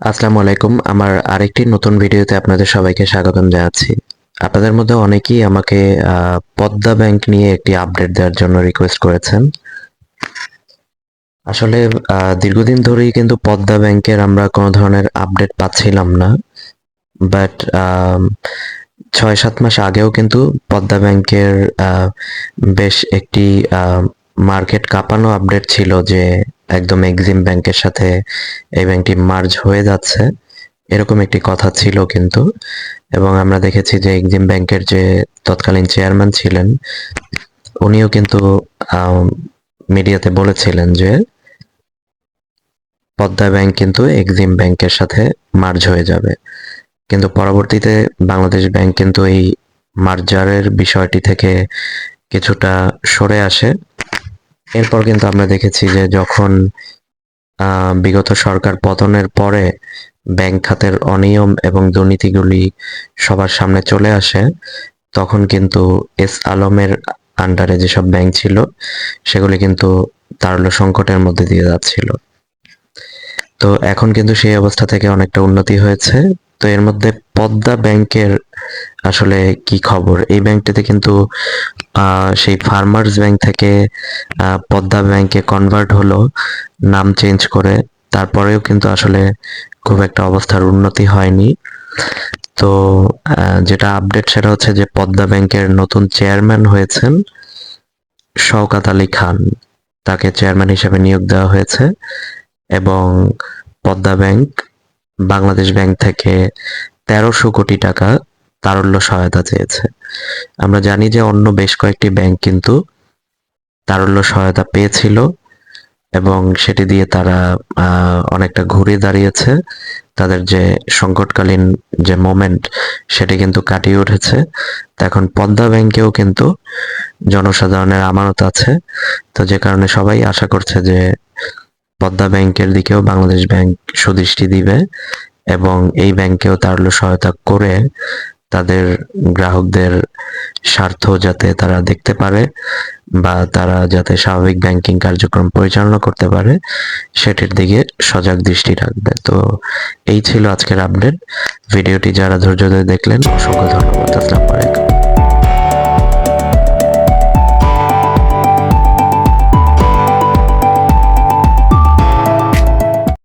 আসসালামু আলাইকুম। আমার আরেকটি নতুন ভিডিওতে আপনাদের সবাইকে স্বাগতম জানাচ্ছি। আপনাদের মধ্যে অনেকেই আমাকে পদ্মা ব্যাংক নিয়ে একটি আপডেট দেওয়ার জন্য রিকোয়েস্ট করেছেন। আসলে দীর্ঘদিন ধরেই কিন্তু পদ্মা ব্যাংকের আমরা কোনো ধরনের আপডেট পাচ্ছিলাম না। বাট ছয় সাত মাস আগেও কিন্তু পদ্মা ব্যাংকের বেশ একটি মার্কেট কাঁপানো আপডেট ছিল যে একদম এক্সিম ব্যাংকের সাথে এই ব্যাংকটি মার্জ হয়ে যাচ্ছে। এরকম একটি কথা ছিল কিন্তু। এবং আমরা দেখেছি যে এক্সিম ব্যাংকের যে তৎকালীন চেয়ারম্যান ছিলেন, উনিও কিন্তু মিডিয়াতে বলেছিলেন যে পদ্মা ব্যাংক কিন্তু এক্সিম ব্যাংকের সাথে মার্জ হয়ে যাবে। কিন্তু পরবর্তীতে বাংলাদেশ ব্যাংক কিন্তু এই মার্জারের বিষয়টি থেকে কিছুটা সরে আসে। এরপর কিন্তু আমরা দেখেছি যে যখন বিগত সরকার পতনের পরে ব্যাংক খাতের অনিয়ম এবং দুর্নীতিগুলি সবার সামনে চলে আসে, তখন কিন্তু এস আলমের আন্ডারে যেসব ব্যাংক ছিল, সেগুলি কিন্তু তারল্য সংকটের মধ্যে দিয়ে যাচ্ছিল। তো এখন কিন্তু সেই অবস্থা থেকে অনেকটা উন্নতি হয়েছে। তো এর মধ্যে পদ্মা ব্যাংকের আসলে কি খবর? এই ব্যাংকটিতে কিন্তু সেই ফার্মার্স ব্যাংক থেকে পদ্মা ব্যাংকে কনভার্ট হলো, নাম চেঞ্জ করে। তারপরেও কিন্তু আসলে খুব একটা অবস্থার উন্নতি হয়নি। তো যেটা আপডেট সেটা হচ্ছে যে পদ্মা ব্যাংকের নতুন চেয়ারম্যান হয়েছেন শওকাত আলী খান। তাকে চেয়ারম্যান হিসেবে নিয়োগ দেওয়া হয়েছে এবং পদ্মা ব্যাংক বাংলাদেশ ব্যাংক থেকে তেরোশো কোটি টাকা তারল্য সহায়তা চেয়েছে। আমরা জানি যে অন্য বেশ কয়েকটি ব্যাংক কিন্তু তারল্য সহায়তা পেয়েছিল এবং সেটি দিয়ে তারা অনেকটা ঘুরে দাঁড়িয়েছে। তাদের যে সংকটকালীন যে মোমেন্ট, সেটি কিন্তু কাটিয়ে উঠেছে। এখন পদ্মা ব্যাংকেও কিন্তু জনসাধারণের আমানত আছে। তো যে কারণে সবাই আশা করছে যে পদ্মা ব্যাংকের দিকেও বাংলাদেশ ব্যাংক সুদৃষ্টি দিবে এবং এই ব্যাংকেও তারল্য সহায়তা করে তাদের গ্রাহকদের স্বার্থ যাতে তারা দেখতে পারে বা তারা যাতে স্বাভাবিক ব্যাংকিং কার্যক্রম পরিচালনা করতে পারে, সেটির দিকে সজাগ দৃষ্টি রাখবে। তো এই ছিল আজকের আপডেট ভিডিওটি যারা ধৈর্য ধরে দেখলেন, অসংখ্য ধন্যবাদ। আসসালামু আলাইকুম।